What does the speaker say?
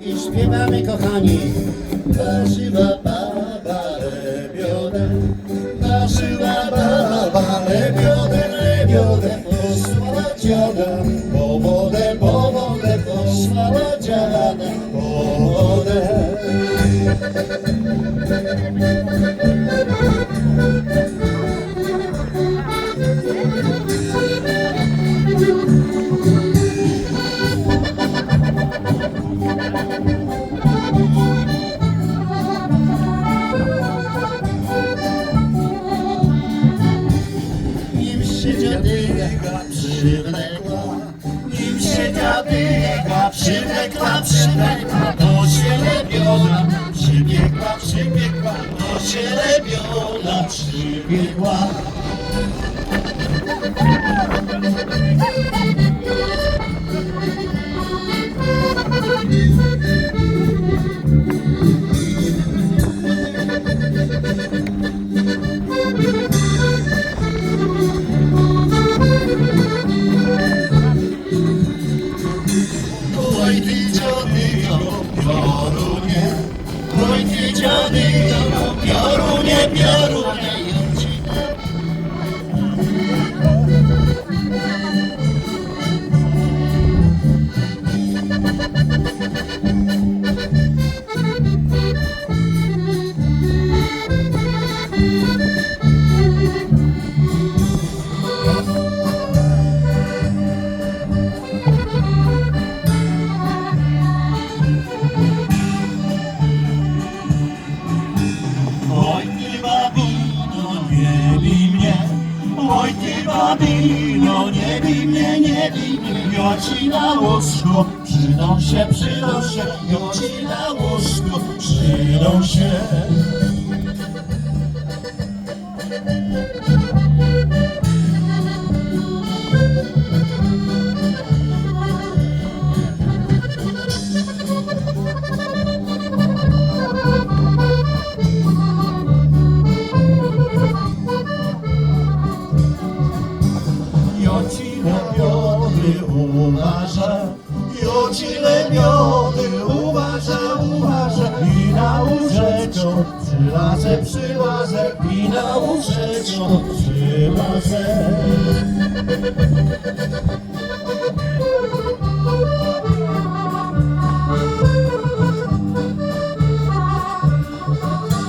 I śpiewamy kochani. Naszyła baba lebiodę Naszyła baba lebiodę, lebiodę Posłała dziada po wodę, po wodę. Posłała dziada po wodę Nim się dziadyga przywlekła. Nim się dziadyga przywlekła, przywlekła Do sielebiona przybiegła, przybiegła Do sielebiona przybiegła. Oj piorunie, piorunie nie bij mnie, nie bij mnie. Ja ci na łóżku przydą się, przydą się. Ja ci na łóżku przydą się lebiony uważa, joci lebiony uważa, uważa i na łóżeczko przylazę, przylazę i na łóżeczko przylazę.